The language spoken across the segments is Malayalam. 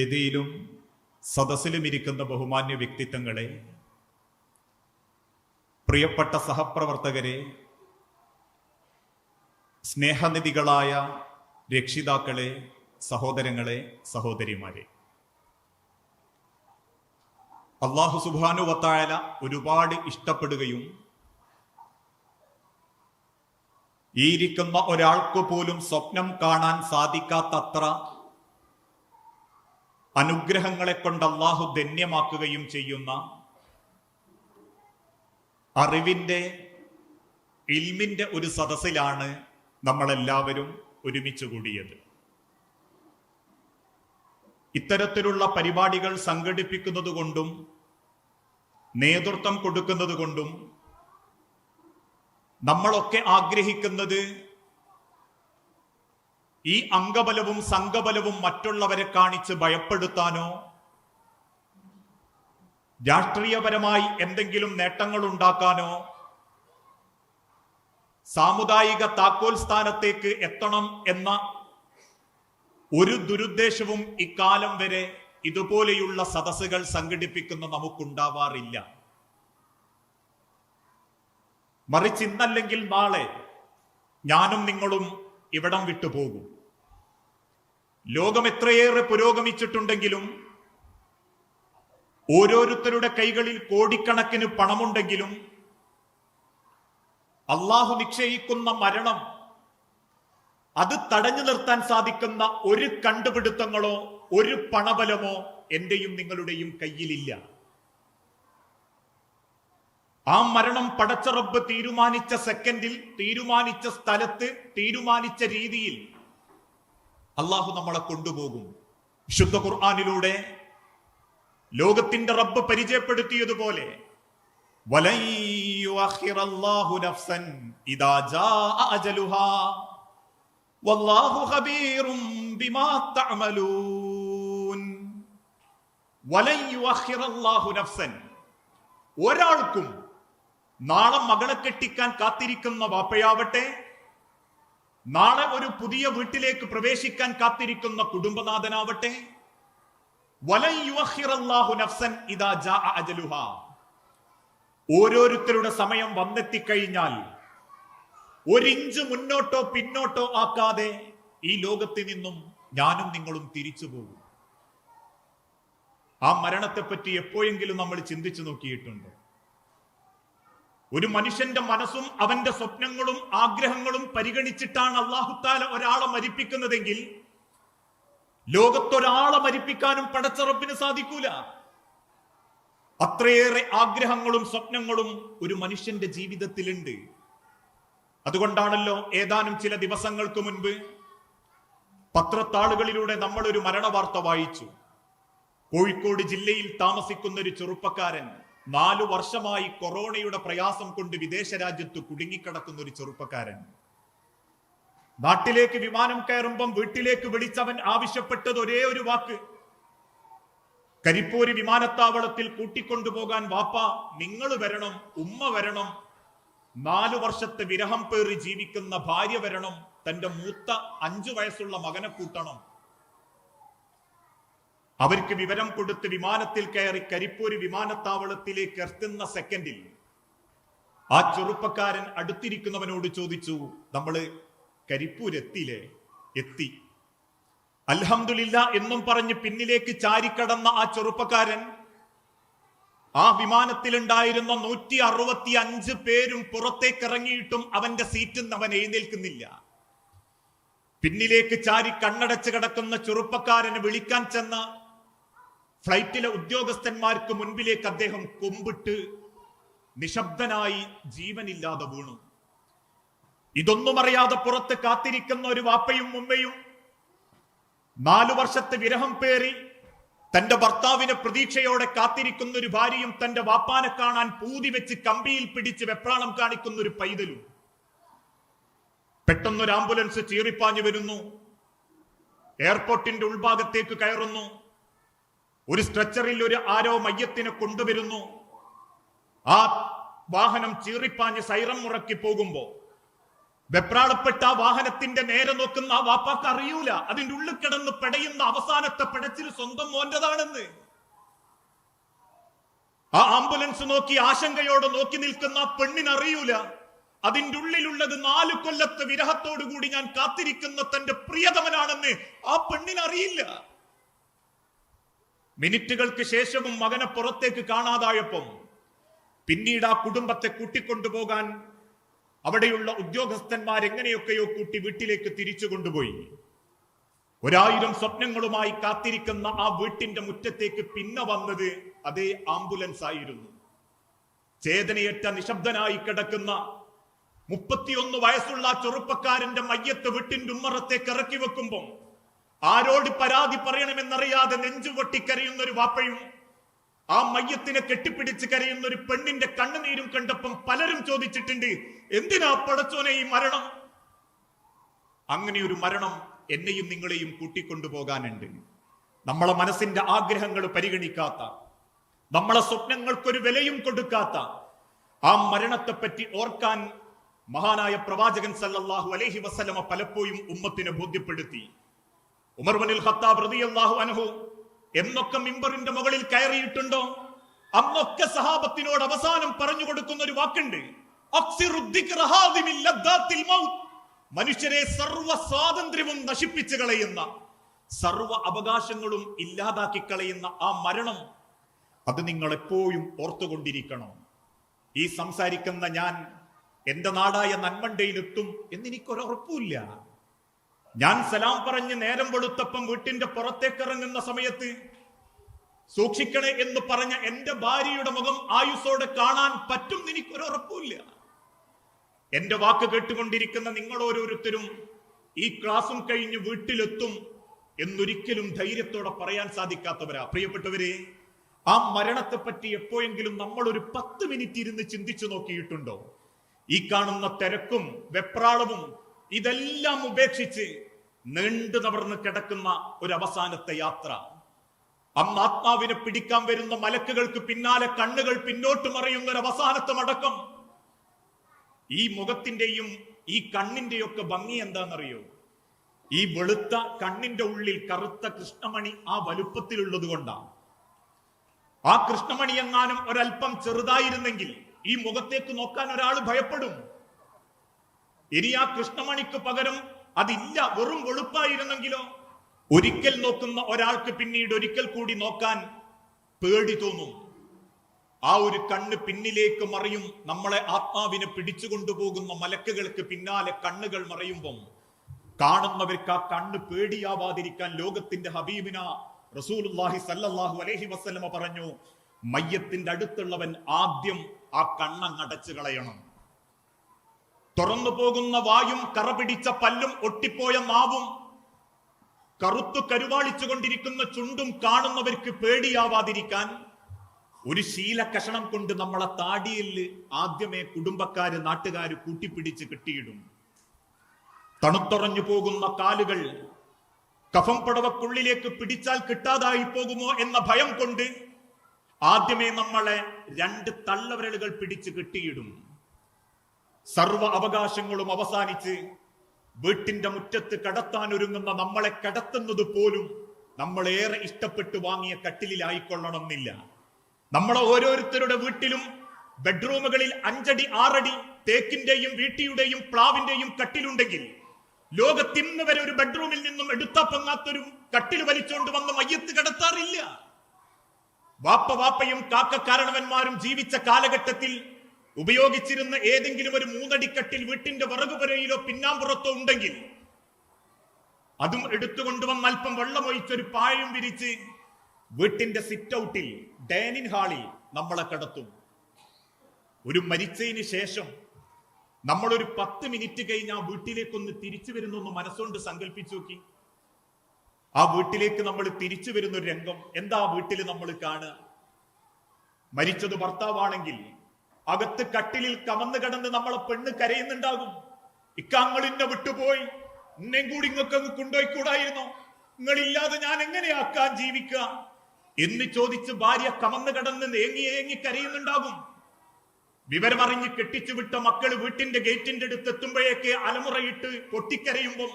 വേദിയിലും സദസ്സിലും ഇരിക്കുന്ന ബഹുമാന്യ വ്യക്തിത്വങ്ങളെ പ്രിയപ്പെട്ട സഹപ്രവർത്തകരെ സ്നേഹനിധികളായ രക്ഷിതാക്കളെ സഹോദരങ്ങളെ സഹോദരിമാരെ. അള്ളാഹു സുബാനു വത്തായാല ഒരുപാട് ഇഷ്ടപ്പെടുകയും ഈ ഇരിക്കുന്ന ഒരാൾക്ക് പോലും സ്വപ്നം കാണാൻ സാധിക്കാത്തത്ര അനുഗ്രഹങ്ങളെ കൊണ്ട് അള്ളാഹു ധന്യമാക്കുകയും ചെയ്യുന്ന അറിവിന്റെ ഇൽമിന്റെ ഒരു സദസ്സിലാണ് നമ്മളെല്ലാവരും ഒരുമിച്ച് കൂടിയത്. ഇത്തരത്തിലുള്ള പരിപാടികൾ സംഘടിപ്പിക്കുന്നത് കൊണ്ടും നേതൃത്വം കൊടുക്കുന്നത് കൊണ്ടും നമ്മളൊക്കെ ആഗ്രഹിക്കുന്നത് ഈ അംഗബലവും സംഘബലവും മറ്റുള്ളവരെ കാണിച്ച് ഭയപ്പെടുത്താനോ? രാഷ്ട്രീയപരമായി എന്തെങ്കിലും നേട്ടങ്ങൾ ഉണ്ടാക്കാനോ? സാമുദായിക താക്കോൽ സ്ഥാനത്തേക്ക് എത്തണം എന്ന ഒരു ദുരുദ്ദേശവും ഇക്കാലം വരെ ഇതുപോലെയുള്ള സദസ്സുകൾ സംഘടിപ്പിക്കുന്ന നമുക്കുണ്ടാവാറില്ല. മറിച്ച് ഇന്നല്ലെങ്കിൽ നാളെ ഞാനും നിങ്ങളും ഇവിടം വിട്ടുപോകും. ലോകം എത്രയേറെ പുരോഗമിച്ചിട്ടുണ്ടെങ്കിലും ഓരോരുത്തരുടെ കൈകളിൽ കോടിക്കണക്കിന് പണമുണ്ടെങ്കിലും അള്ളാഹു നിശ്ചയിക്കുന്ന മരണം അത് തടഞ്ഞു നിർത്താൻ സാധിക്കുന്ന ഒരു കണ്ടുപിടുത്തങ്ങളോ ഒരു പണബലമോ എന്റെയും നിങ്ങളുടെയും കയ്യിലില്ല. ആ മരണം പടച്ചറബ് തീരുമാനിച്ച സെക്കൻഡിൽ തീരുമാനിച്ച സ്ഥലത്ത് തീരുമാനിച്ച രീതിയിൽ അള്ളാഹു നമ്മളെ കൊണ്ടുപോകും. വിശുദ്ധ ഖുർആാനിലൂടെ ലോകത്തിന്റെ റബ്ബ് പരിചയപ്പെടുത്തിയതുപോലെ ഒരാൾക്കും നാളെ മകളെ കെട്ടിക്കാൻ കാത്തിരിക്കുന്ന വാപ്പയാവട്ടെ നാളെ ഒരു പുതിയ വീട്ടിലേക്ക് പ്രവേശിക്കാൻ കാത്തിരിക്കുന്ന കുടുംബനാഥനാവട്ടെ. ഓരോരുത്തരുടെ സമയം വന്നെത്തിക്കഴിഞ്ഞാൽ ഒരിഞ്ച് മുന്നോട്ടോ പിന്നോട്ടോ ആക്കാതെ ഈ ലോകത്തിൽ നിന്നും ഞാനും നിങ്ങളും തിരിച്ചു പോകും. ആ മരണത്തെപ്പറ്റി എപ്പോഴെങ്കിലും നമ്മൾ ചിന്തിച്ചു നോക്കിയിട്ടുണ്ട്? ഒരു മനുഷ്യന്റെ മനസ്സും അവന്റെ സ്വപ്നങ്ങളും ആഗ്രഹങ്ങളും പരിഗണിച്ചിട്ടാണ് അള്ളാഹുത്താല ഒരാളെ മരിപ്പിക്കുന്നതെങ്കിൽ ലോകത്തൊരാളെ മരിപ്പിക്കാനും പടച്ചറപ്പിന് സാധിക്കൂല. അത്രയേറെ ആഗ്രഹങ്ങളും സ്വപ്നങ്ങളും ഒരു മനുഷ്യന്റെ ജീവിതത്തിലുണ്ട്. അതുകൊണ്ടാണല്ലോ ഏതാനും ചില ദിവസങ്ങൾക്ക് മുൻപ് പത്രത്താളുകളിലൂടെ നമ്മൾ ഒരു മരണവാർത്ത വായിച്ചു. കോഴിക്കോട് ജില്ലയിൽ താമസിക്കുന്ന ഒരു ചെറുപ്പക്കാരൻ നാലു വർഷമായി കൊറോണയുടെ പ്രയാസം കൊണ്ട് വിദേശ രാജ്യത്ത് കുടുങ്ങിക്കിടക്കുന്ന ഒരു ചെറുപ്പക്കാരൻ. നാട്ടിലേക്ക് വിമാനം കയറുമ്പം വീട്ടിലേക്ക് വിളിച്ചവൻ ആവശ്യപ്പെട്ടത് ഒരേ ഒരു വാക്ക്. കരിപ്പൂരി വിമാനത്താവളത്തിൽ കൂട്ടിക്കൊണ്ടുപോകാൻ വാപ്പ നിങ്ങൾ വരണം ഉമ്മ വരണം. നാലു വർഷത്തെ വിരഹം പേറി ജീവിക്കുന്ന ഭാര്യ വരണം തന്റെ മൂത്ത അഞ്ചു വയസ്സുള്ള മകനെ കൂട്ടണം. അവർക്ക് വിവരം കൊടുത്ത് വിമാനത്തിൽ കയറി കരിപ്പൂര് വിമാനത്താവളത്തിലേക്ക് എത്തുന്ന സെക്കൻഡിൽ ആ ചെറുപ്പക്കാരൻ അടുത്തിരിക്കുന്നവനോട് ചോദിച്ചു നമ്മൾ കരിപ്പൂർ എത്തിയില്ലേ എത്തി. അൽഹമില്ല എന്നും പറഞ്ഞ് പിന്നിലേക്ക് ചാരിക്കടന്ന ആ ചെറുപ്പക്കാരൻ ആ വിമാനത്തിലുണ്ടായിരുന്ന നൂറ്റി അറുപത്തി അഞ്ച് പേരും പുറത്തേക്ക് ഇറങ്ങിയിട്ടും അവന്റെ സീറ്റിൽ നിന്ന് അവൻ എഴുന്നേൽക്കുന്നില്ല. പിന്നിലേക്ക് ചാരി കണ്ണടച്ച് കിടക്കുന്ന ചെറുപ്പക്കാരനെ വിളിക്കാൻ ചെന്ന ഫ്ലൈറ്റിലെ ഉദ്യോഗസ്ഥന്മാർക്ക് മുൻപിലേക്ക് അദ്ദേഹം കൊമ്പിട്ട് നിശബ്ദനായി ജീവനില്ലാതെ വീണു. ഇതൊന്നും അറിയാതെ പുറത്ത് കാത്തിരിക്കുന്ന ഒരു വാപ്പയും ഉമ്മയും നാലു വർഷത്തെ വിരഹം പേറി തന്റെ ഭർത്താവിനെ പ്രതീക്ഷയോടെ കാത്തിരിക്കുന്ന ഒരു ഭാര്യയും തന്റെ വാപ്പാനെ കാണാൻ പൂതി വെച്ച് കമ്പിയിൽ പിടിച്ച് വെപ്രാളം കാണിക്കുന്ന ഒരു പൈതലും. പെട്ടെന്നൊരു ആംബുലൻസ് ചീറിപ്പാഞ്ഞു വരുന്നു. എയർപോർട്ടിന്റെ ഉൾഭാഗത്തേക്ക് കയറുന്നു. ഒരു സ്ട്രെച്ചറിൽ ഒരു ആരോ മയ്യത്തിനെ കൊണ്ടുവരുന്നു. ആ വാഹനം ചീറിപ്പാഞ്ഞ് സൈറം മുറക്കി പോകുമ്പോ വെപ്രാളപ്പെട്ട ആ വാഹനത്തിന്റെ നേരെ നോക്കുന്ന ആ വാപ്പാക്ക് അറിയൂല. അതിന്റെ ഉള്ളിൽ കിടന്ന് പെടയുന്ന അവസാനത്തെ പിടച്ചിൽ സ്വന്തം മോന്റേതാണെന്ന് ആ ആംബുലൻസ് നോക്കി ആശങ്കയോടെ നോക്കി നിൽക്കുന്ന ആ പെണ്ണിനറിയൂല അതിന്റെ ഉള്ളിലുള്ളത് നാല് കൊല്ലത്തെ വിരഹത്തോടു കൂടി ഞാൻ കാത്തിരിക്കുന്ന തന്റെ പ്രിയതമനാണെന്ന് ആ പെണ്ണിനറിയില്ല മിനിറ്റുകൾക്ക് ശേഷവും മകനെ പുറത്തേക്ക് കാണാതായപ്പം പിന്നീട് ആ കുടുംബത്തെ കൂട്ടിക്കൊണ്ടുപോകാൻ അവിടെയുള്ള ഉദ്യോഗസ്ഥന്മാർ എങ്ങനെയൊക്കെയോ കൂട്ടി വീട്ടിലേക്ക് തിരിച്ചു കൊണ്ടുപോയി. ഒരായിരം സ്വപ്നങ്ങളുമായി കാത്തിരിക്കുന്ന ആ വീട്ടിന്റെ മുറ്റത്തേക്ക് പിന്നെ വന്നത് അതേ ആംബുലൻസ് ആയിരുന്നു. ചേതനയേറ്റ നിശബ്ദനായി കിടക്കുന്ന മുപ്പത്തിയൊന്ന് വയസ്സുള്ള ചെറുപ്പക്കാരന്റെ മയ്യത്ത് വീട്ടിന്റെ ഉമ്മറത്തേക്ക് ഇറക്കി വെക്കുമ്പം ആരോട് പരാതി പറയണമെന്നറിയാതെ നെഞ്ചു പൊട്ടിക്കരയുന്ന ഒരു വാപ്പയും ആ മയ്യത്തിനെ കെട്ടിപ്പിടിച്ച് കരയുന്ന ഒരു പെണ്ണിന്റെ കണ്ണുനീരും കണ്ടപ്പം പലരും ചോദിച്ചിട്ടുണ്ട് എന്തിനാ പടച്ചോനെ ഈ മരണം? അങ്ങനെ ഒരു മരണം എന്നെയും നിങ്ങളെയും കൂട്ടിക്കൊണ്ടുപോകാനുണ്ട്. നമ്മളെ മനസ്സിന്റെ ആഗ്രഹങ്ങൾ പരിഗണിക്കാത്ത നമ്മളെ സ്വപ്നങ്ങൾക്കൊരു വിലയും കൊടുക്കാത്ത ആ മരണത്തെപ്പറ്റി ഓർക്കാൻ മഹാനായ പ്രവാചകൻ സല്ലല്ലാഹു അലൈഹി വസല്ലമ പലപ്പോഴും ഉമ്മത്തിനെ ബോധ്യപ്പെടുത്തി. ഉമർ ബനിൽ ഖത്താബ് റളിയല്ലാഹു അൻഹു എന്നൊക്കെ മിമ്പറിന്റെ മുകളിൽ കയറിയിട്ടുണ്ടോ? അന്നൊക്കെ സഹാബത്തിനോട് അവസാനം പറഞ്ഞു കൊടുക്കുന്ന ഒരു വാക്കുണ്ട്. മനുഷ്യരെ സർവ സ്വാതന്ത്ര്യവും നശിപ്പിച്ചു കളയുന്ന സർവ അവകാശങ്ങളും ഇല്ലാതാക്കി കളയുന്ന ആ മരണം അത് നിങ്ങൾ എപ്പോഴും ഓർത്തുകൊണ്ടിരിക്കണം. ഈ സംസാരിക്കുന്ന ഞാൻ എന്റെ നാടായ നന്മണ്ടയിലെത്തും എന്നെനിക്കൊരുറപ്പില്ല ഞാൻ സലാം പറഞ്ഞ് നേരം വെളുത്തപ്പം വീട്ടിന്റെ പുറത്തേക്ക് ഇറങ്ങുന്ന സമയത്ത് സൂക്ഷിക്കണേ എന്ന് പറഞ്ഞ എന്റെ ഭാര്യയുടെ മുഖം ആയുസോടെ കാണാൻ പറ്റും എനിക്കൊരു ഉറപ്പില്ല എന്റെ വാക്ക് കേട്ടുകൊണ്ടിരിക്കുന്ന നിങ്ങൾ ഓരോരുത്തരും ഈ ക്ലാസും കഴിഞ്ഞ് വീട്ടിലെത്തും എന്നൊരിക്കലും ധൈര്യത്തോടെ പറയാൻ സാധിക്കാത്തവരാ. പ്രിയപ്പെട്ടവരെ ആ മരണത്തെ പറ്റി എപ്പോഴെങ്കിലും നമ്മൾ ഒരു പത്ത് മിനിറ്റ് ഇരുന്ന് ചിന്തിച്ചു നോക്കിയിട്ടുണ്ടോ? ഈ കാണുന്ന തിരക്കും വെപ്രാളവും ഇതെല്ലാം ഉപേക്ഷിച്ച് നീണ്ടു നവർന്ന് കിടക്കുന്ന ഒരു അവസാനത്തെ യാത്ര. അമ്മാത്മാവിനെ പിടിക്കാൻ വരുന്ന മലക്കുകൾക്ക് പിന്നാലെ കണ്ണുകൾ പിന്നോട്ട് മറിയുന്ന ഒരു അവസാനത്തെ മടക്കം. ഈ മുഖത്തിന്റെയും ഈ കണ്ണിന്റെയൊക്കെ ഭംഗി എന്താണെന്നറിയോ? ഈ വെളുത്ത കണ്ണിന്റെ ഉള്ളിൽ കറുത്ത കൃഷ്ണമണി ആ വലുപ്പത്തിലുള്ളത് കൊണ്ടാണ്. ആ കൃഷ്ണമണി എങ്ങാനും ഒരൽപ്പം ചെറുതായിരുന്നെങ്കിൽ ഈ മുഖത്തേക്ക് നോക്കാൻ ഒരാൾ ഭയപ്പെടും. ഇനി ആ കൃഷ്ണമണിക്ക് പകരം അതില്ല വെറും വെളുപ്പായിരുന്നെങ്കിലോ? ഒരിക്കൽ നോക്കുന്ന ഒരാൾക്ക് പിന്നീട് ഒരിക്കൽ കൂടി നോക്കാൻ പേടി തോന്നും. ആ ഒരു കണ്ണ് പിന്നിലേക്ക് മറിയും നമ്മളെ ആത്മാവിനെ പിടിച്ചുകൊണ്ടുപോകുന്ന മലക്കുകൾക്ക് പിന്നാലെ കണ്ണുകൾ മറയുമ്പം കാണുന്നവർക്ക് ആ കണ്ണ് പേടിയാവാതിരിക്കാൻ ലോകത്തിന്റെ ഹബീബിന റസൂലുള്ളാഹി സല്ലല്ലാഹു അലൈഹി വസ്ലമ പറഞ്ഞു മയ്യത്തിന്റെ അടുത്തുള്ളവൻ ആദ്യം ആ കണ്ണങ്ങടച്ചു കളയണം തുറന്നു പോകുന്ന വായും കറ പിടിച്ച പല്ലും ഒട്ടിപ്പോയ നാവും കറുത്തു കരുവാളിച്ചു കൊണ്ടിരിക്കുന്ന ചുണ്ടും കാണുന്നവർക്ക് പേടിയാവാതിരിക്കാൻ ഒരു ശീല കഷണം കൊണ്ട് നമ്മളെ താടിയിൽ ആദ്യമേ കുടുംബക്കാര് നാട്ടുകാര് കൂട്ടിപ്പിടിച്ച് കെട്ടിയിടും. തണുത്തുറഞ്ഞു പോകുന്ന കാലുകൾ കഫം പടവക്കുള്ളിലേക്ക് പിടിച്ചാൽ കിട്ടാതായി പോകുമോ എന്ന ഭയം കൊണ്ട് ആദ്യമേ നമ്മളെ രണ്ട് തള്ളവിരലുകൾ പിടിച്ച് കെട്ടിയിടും. സർവ അവകാശങ്ങളും അവസാനിച്ച് വീട്ടിന്റെ മുറ്റത്ത് കടത്താൻ ഒരുങ്ങുന്ന നമ്മളെ കടത്തുന്നത് പോലും നമ്മളേറെ ഇഷ്ടപ്പെട്ട് വാങ്ങിയ കട്ടിലിലായിക്കൊള്ളണമെന്നില്ല. നമ്മളെ ഓരോരുത്തരുടെ വീട്ടിലും ബെഡ്റൂമുകളിൽ അഞ്ചടി ആറടി തേക്കിന്റെയും വീട്ടിയുടെയും പ്ലാവിന്റെയും കട്ടിലുണ്ടെങ്കിൽ ലോകത്തിന്ന് വരെ ഒരു ബെഡ്റൂമിൽ നിന്നും എടുത്താ പൊങ്ങാത്തൊരു കട്ടിൽ വലിച്ചോണ്ട് വന്ന് മയ്യത്ത് കടത്താറില്ല. വാപ്പ വാപ്പയും കാക്ക കാരണവന്മാരും ജീവിച്ച കാലഘട്ടത്തിൽ ഉപയോഗിച്ചിരുന്ന ഏതെങ്കിലും ഒരു മൂന്നടിക്കട്ടിൽ വീട്ടിന്റെ വിറകുപുരയിലോ പിന്നാമ്പുറത്തോ ഉണ്ടെങ്കിൽ അതും എടുത്തുകൊണ്ടുവന്ന് അല്പം വെള്ളമൊഴിച്ചൊരു പായും വിരിച്ച് വീട്ടിന്റെ സിറ്റ് ഔട്ടിൽ ഡൈനിങ് ഹാളിൽ നമ്മളെ കടത്തും. ഒരു മരിച്ചതിന് ശേഷം നമ്മളൊരു പത്ത് മിനിറ്റ് കഴിഞ്ഞ് ആ വീട്ടിലേക്കൊന്ന് തിരിച്ചു വരുന്നൊന്ന് മനസ്സുകൊണ്ട് സങ്കല്പിച്ചു നോക്കി. ആ വീട്ടിലേക്ക് നമ്മൾ തിരിച്ചു വരുന്ന ഒരു രംഗം എന്താ വീട്ടിൽ നമ്മൾ കാണുക? മരിച്ചത് ഭർത്താവാണെങ്കിൽ അകത്ത് കട്ടിലിൽ കമന്ന് കിടന്ന് നമ്മളെ പെണ്ണ് കരയുന്നുണ്ടാകും. ഇക്കാങ്ങൾ ഇന്നെ വിട്ടുപോയി. എന്നെയും കൂടി ഇങ്ങൊക്കെ അങ്ങ് കൊണ്ടുപോയിക്കൂടായിരുന്നോ. നിങ്ങളില്ലാതെ ഞാൻ എങ്ങനെയാക്കാൻ ജീവിക്കുക എന്ന് ചോദിച്ച് ഭാര്യ കമന്ന് കിടന്ന് നേങ്ങി ഏങ്ങി കരയുന്നുണ്ടാകും. വിവരമറിഞ്ഞ് കെട്ടിച്ചു വിട്ട മക്കൾ വീട്ടിന്റെ ഗേറ്റിന്റെ അടുത്ത് എത്തുമ്പോഴേക്ക് അലമുറയിട്ട് പൊട്ടിക്കരയുമ്പോൾ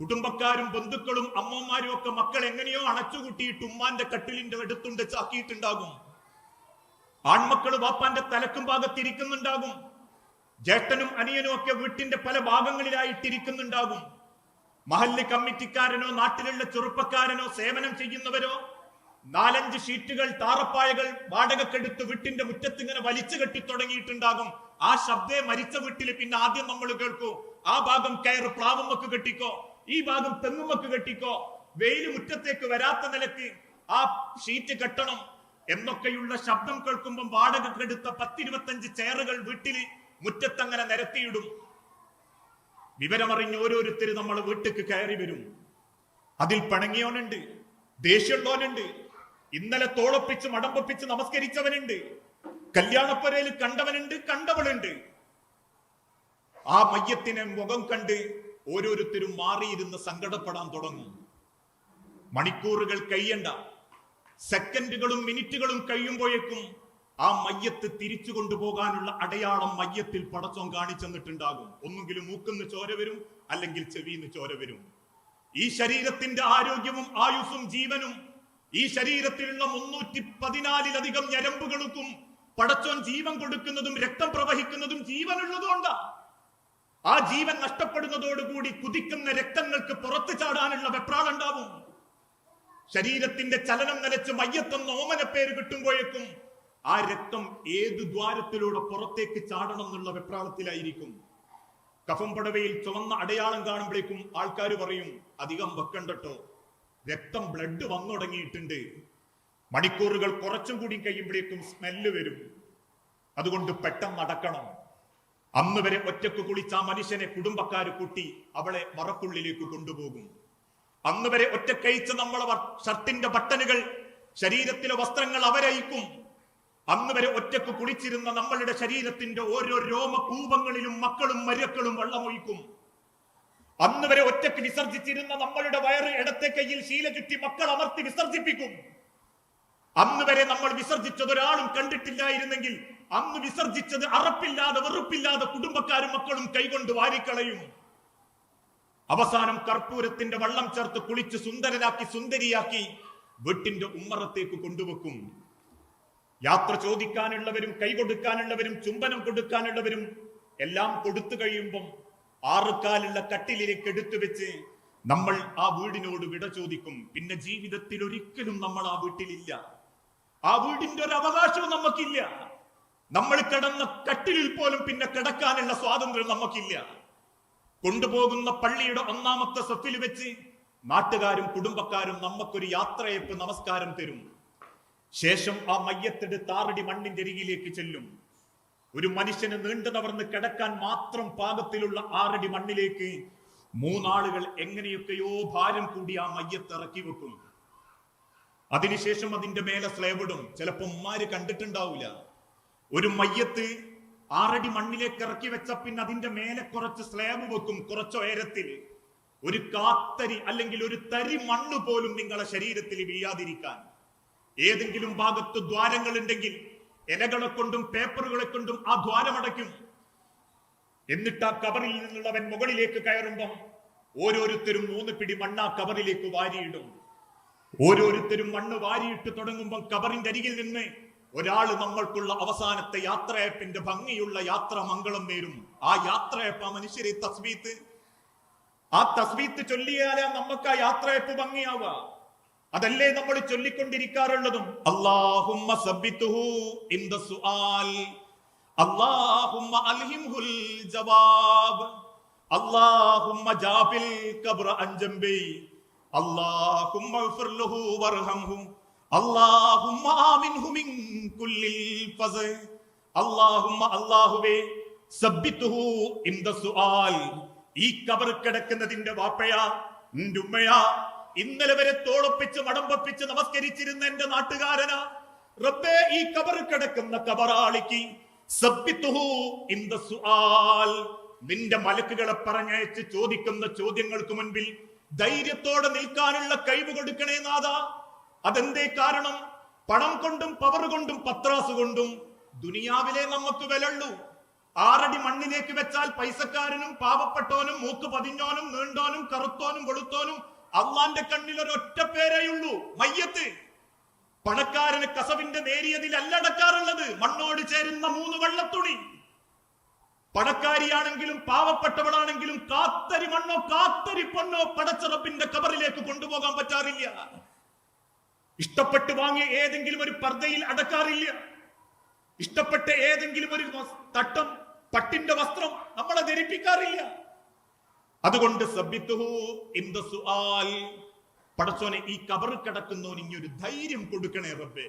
കുടുംബക്കാരും ബന്ധുക്കളും അമ്മമാരും ഒക്കെ മക്കൾ എങ്ങനെയോ അണച്ചുകൂട്ടിയിട്ട് ഉമ്മാന്റെ കട്ടിലിന്റെ അടുത്തുണ്ട് ചാക്കിയിട്ടുണ്ടാകും. ആൺമക്കൾ വാപ്പാന്റെ തലക്കും ഭാഗത്തിരിക്കുന്നുണ്ടാകും. ജ്യേഷ്ഠനും അനിയനും ഒക്കെ വീട്ടിന്റെ പല ഭാഗങ്ങളിലായിട്ടിരിക്കുന്നുണ്ടാകും. മഹല്ല് കമ്മിറ്റിക്കാരനോ നാട്ടിലുള്ള ചെറുപ്പക്കാരനോ സേവനം ചെയ്യുന്നവരോ നാലഞ്ച് ഷീറ്റുകൾ താറപ്പായകൾ വാടകക്കെടുത്ത് വീട്ടിന്റെ മുറ്റത്ത് ഇങ്ങനെ വലിച്ചു കെട്ടി തുടങ്ങിയിട്ടുണ്ടാകും. ആ ശബ്ദേ മരിച്ച വീട്ടിൽ പിന്നെ ആദ്യം നമ്മൾ കേൾക്കൂ. ആ ഭാഗം കയറ് പ്ലാവുമ്മക്ക് കെട്ടിക്കോ ഈ ഭാഗം തെങ്ങുമൊക്കെ കെട്ടിക്കോ. വെയിൽ മുറ്റത്തേക്ക് വരാത്ത നിലയ്ക്ക് ആ ഷീറ്റ് കെട്ടണം. എന്നൊക്കെയുള്ള ശബ്ദം കേൾക്കുമ്പോൾ വാടകക്കെടുത്ത പത്തിരുപത്തഞ്ച് ചെയറുകൾ വീട്ടിൽ മുറ്റത്തങ്ങനെ നിരത്തിയിടും. വിവരമറിഞ്ഞ് ഓരോരുത്തര് നമ്മൾ വീട്ടിക്ക് കയറി വരും. അതിൽ പണങ്ങിയോനുണ്ട് ദേഷ്യമുള്ളവനുണ്ട് ഇന്നലെ തോളപ്പിച്ച് മടമ്പപ്പിച്ച് നമസ്കരിച്ചവനുണ്ട് കല്യാണപ്പുരയിൽ കണ്ടവനുണ്ട് കണ്ടവളുണ്ട്. ആ മയ്യത്തിനെ മുഖം കണ്ട് ഓരോരുത്തരും മാറിയിരുന്ന് സങ്കടപ്പെടാൻ തുടങ്ങും. മണിക്കൂറുകൾ കഴിയണ്ട. സെക്കൻഡുകളും മിനിറ്റുകളും കഴിയുമ്പോഴേക്കും ആ മയ്യത്ത് തിരിച്ചു കൊണ്ടുപോകാനുള്ള അടയാളം മയ്യത്തിൽ പടച്ചോൻ കാണിച്ചെന്നിട്ടുണ്ടാകും. ഒന്നുകിലും മൂക്കുന്ന് ചോര വരും അല്ലെങ്കിൽ ചെവിന്ന് ചോര വരും. ഈ ശരീരത്തിന്റെ ആരോഗ്യവും ആയുസ്സും ജീവനും ഈ ശരീരത്തിലുള്ള മുന്നൂറ്റി പതിനാലിലധികം ഞരമ്പുകൾക്കും പടച്ചോൻ ജീവൻ കൊടുക്കുന്നതും രക്തം പ്രവഹിക്കുന്നതും ജീവനുള്ളതുകൊണ്ടാ ആ ജീവൻ നഷ്ടപ്പെടുന്നതോടുകൂടി കുതിക്കുന്ന രക്തങ്ങൾക്ക് പുറത്തു ചാടാനുള്ള വെപ്രാളുണ്ടാവും ശരീരത്തിന്റെ ചലനം നിലച്ച് മയ്യത്തം നോമന പേര് കിട്ടുമ്പോഴേക്കും ആ രക്തം ഏത് ദ്വാരത്തിലൂടെ പുറത്തേക്ക് ചാടണം എന്നുള്ള വെപ്രാളത്തിലായിരിക്കും. കഫം പടവയിൽ ചുവന്ന അടയാളം കാണുമ്പോഴേക്കും ആൾക്കാർ പറയും അധികം വെക്കണ്ടട്ടോ. രക്തം ബ്ലഡ് വന്നു തുടങ്ങിയിട്ടുണ്ട്. മണിക്കൂറുകൾ കുറച്ചും കൂടി കഴിയുമ്പോഴേക്കും സ്മെല്ല് വരും. അതുകൊണ്ട് പെട്ടെന്ന് നടക്കണം അന്ന് വരെ ഒറ്റയ്ക്ക് കുളിച്ച ആ മനുഷ്യനെ കുടുംബക്കാർ കൂട്ടി അവളെ മറക്കുള്ളിലേക്ക് കൊണ്ടുപോകും. അന്ന് വരെ ഒറ്റക്കയിച്ച നമ്മളെ ഷർട്ടിന്റെ ബട്ടണുകൾ ശരീരത്തിലെ വസ്ത്രങ്ങൾ അവരയിക്കും അന്ന് വരെ ഒറ്റയ്ക്ക് കുളിച്ചിരുന്ന നമ്മളുടെ ശരീരത്തിന്റെ ഓരോ രോമകൂപങ്ങളിലും മക്കളും മരുക്കളും വെള്ളമൊഴിക്കും. അന്ന് വരെ ഒറ്റയ്ക്ക് വിസർജിച്ചിരുന്ന നമ്മളുടെ വയറ് ഇടത്തെ കയ്യിൽ ശീല ചുറ്റി മക്കൾ അമർത്തി വിസർജിപ്പിക്കും. അന്ന് വരെ നമ്മൾ വിസർജിച്ചത് ഒരാളും കണ്ടിട്ടില്ലായിരുന്നെങ്കിൽ അന്ന് വിസർജിച്ചത് അറപ്പില്ലാതെ വെറുപ്പില്ലാതെ കുടുംബക്കാരും മക്കളും കൈകൊണ്ട് വാരിക്കളയും. അവസാനം കർപ്പൂരത്തിന്റെ വള്ളം ചേർത്ത് കുളിച്ച് സുന്ദരനാക്കി സുന്ദരിയാക്കി വീട്ടിന്റെ ഉമ്മറത്തേക്ക് കൊണ്ടുവെക്കും. യാത്ര ചോദിക്കാനുള്ളവരും കൈ കൊടുക്കാനുള്ളവരും ചുംബനം കൊടുക്കാനുള്ളവരും എല്ലാം കൊടുത്തു കഴിയുമ്പം ആറുകാലുള്ള കട്ടിലേക്ക് എടുത്തു വെച്ച് നമ്മൾ ആ വീടിനോട് വിട ചോദിക്കും. പിന്നെ ജീവിതത്തിൽ ഒരിക്കലും നമ്മൾ ആ വീട്ടിലില്ല. ആ വീടിന്റെ ഒരു അവകാശവും നമുക്കില്ല. നമ്മൾ കിടന്ന കട്ടിലിൽ പോലും പിന്നെ കിടക്കാനുള്ള സ്വാതന്ത്ര്യം നമുക്കില്ല. കൊണ്ടുപോകുന്ന പള്ളിയുടെ ഒന്നാമത്തെ സഫിൽ വെച്ച് നാട്ടുകാരും കുടുംബക്കാരും നമുക്കൊരു യാത്രയപ്പ് നമസ്കാരം തരും. ശേഷം ആ മയ്യത്തെടുത്ത് ആറടി മണ്ണിന്റെ അരികിലേക്ക് ചെല്ലും. ഒരു മനുഷ്യന് നീണ്ടു നവർന്ന് കിടക്കാൻ മാത്രം പാകത്തിലുള്ള ആറടി മണ്ണിലേക്ക് മൂന്നാളുകൾ എങ്ങനെയൊക്കെയോ ഭാരം കൂടി ആ മയ്യത്ത് ഇറക്കി വെക്കും. അതിനുശേഷം അതിന്റെ മേലെ സ്ലേവിടും. ചിലപ്പോ ഉമ്മാര് കണ്ടിട്ടുണ്ടാവില്ല ഒരു മയ്യത്ത് ആറടി മണ്ണിലേക്ക് ഇറക്കി വെച്ച പിന്നെ അതിന്റെ മേലെ കുറച്ച് സ്ലാബ് വെക്കും കുറച്ച് ഉയരത്തിൽ. ഒരു കാത്തരി അല്ലെങ്കിൽ ഒരു തരി മണ്ണ് പോലും നിങ്ങളെ ശരീരത്തിൽ വീഴാതിരിക്കാൻ. ഏതെങ്കിലും ഭാഗത്ത് ദ്വാരങ്ങൾ ഉണ്ടെങ്കിൽ ഇലകളെ കൊണ്ടും പേപ്പറുകളെ കൊണ്ടും ആ ദ്വാരമടയ്ക്കും എന്നിട്ട് ആ കബറിൽ നിന്നുള്ളവൻ മുകളിലേക്ക് കയറുമ്പോൾ ഓരോരുത്തരും മൂന്ന് പിടി മണ്ണ് ആ കബറിലേക്ക് വാരിയിടും. ഓരോരുത്തരും മണ്ണ് വാരിയിട്ട് തുടങ്ങുമ്പോൾ കബറിന്റെ അരികിൽ നിന്ന് ഒരാൾ നമ്മൾക്കുള്ള അവസാനത്തെ യാത്രയപ്പിന്റെ ഭംഗിയുള്ള യാത്ര മംഗളം നേരും. ആ യാത്രയപ്പ് ആ മനുഷ്യരെ തസ്ബീത്ത് ആ തസ്ബീത്ത് ചൊല്ലിയാലാ നമുക്ക് ആ യാത്രയപ്പ് ഭംഗിയാവുക. അതല്ലേ നമ്മൾ ചൊല്ലിക്കൊണ്ടിരിക്കാറുള്ളതും? സുആൽ. അല്ലാഹുമ്മ അൽഹിംഹുൽ ജവാബ്. കബ്ര വർഹംഹു. സുആൽ. ഈ കബർ കിടക്കുന്നതിന്റെ വാപ്പയാ നിന്റെ ഉമ്മയാ. ഇന്നലെ വരെ തോളപ്പിച്ച് മടമ്പപ്പിച്ച് നമസ്കരിച്ചിരുന്ന എന്റെ നാട്ടുകാരനാ. റബ്ബേ ഈ കബർ കിടക്കുന്ന കബറാളിക്ക് നിന്റെ മലക്കുകളെ പറഞ്ഞയച്ച് ചോദിക്കുന്ന ചോദ്യങ്ങൾക്ക് മുൻപിൽ ധൈര്യത്തോടെ നിൽക്കാനുള്ള കഴിവ് കൊടുക്കണേ നാഥ. അതെന്തേ കാരണം? പണം കൊണ്ടും പവർ കൊണ്ടും പത്രാസ് കൊണ്ടും ദുനിയാവിലെ നമുക്ക് വിലള്ളൂ ആറടി മണ്ണിലേക്ക് വെച്ചാൽ പൈസക്കാരനും പാവപ്പെട്ടോനും മൂക്ക് പതിഞ്ഞോനും നീണ്ടോനും കറുത്തോനും വെളുത്തോനും അള്ളാന്റെ കണ്ണിൽ ഒരൊറ്റ പേരേയുള്ളൂ മയ്യത്ത്. പണക്കാരന് കസവിന്റെ നേരിയതിൽ അല്ലടക്കാറുള്ളത് മണ്ണോട് ചേരുന്ന മൂന്ന് വെള്ളത്തുണി. പണക്കാരിയാണെങ്കിലും പാവപ്പെട്ടവളാണെങ്കിലും കാത്തരി മണ്ണോ കാത്തരി പൊണ്ണോ പടച്ചറപ്പിന്റെ കബറിലേക്ക് കൊണ്ടുപോകാൻ പറ്റാറില്ല. ഇഷ്ടപ്പെട്ട് വാങ്ങിയ ഏതെങ്കിലും ഒരു പർദ്ദയിൽ അടക്കാറില്ല. ഇഷ്ടപ്പെട്ട ഏതെങ്കിലും ഒരു തട്ടം പട്ടിന്റെ വസ്ത്രം നമ്മളെ ധരിപ്പിക്കാറില്ല. അതുകൊണ്ട് പടച്ചോനെ ഈ കബറിൽ കിടക്കുന്നവന് ഇനി ഒരു ധൈര്യം കൊടുക്കണേ റബ്ബേ.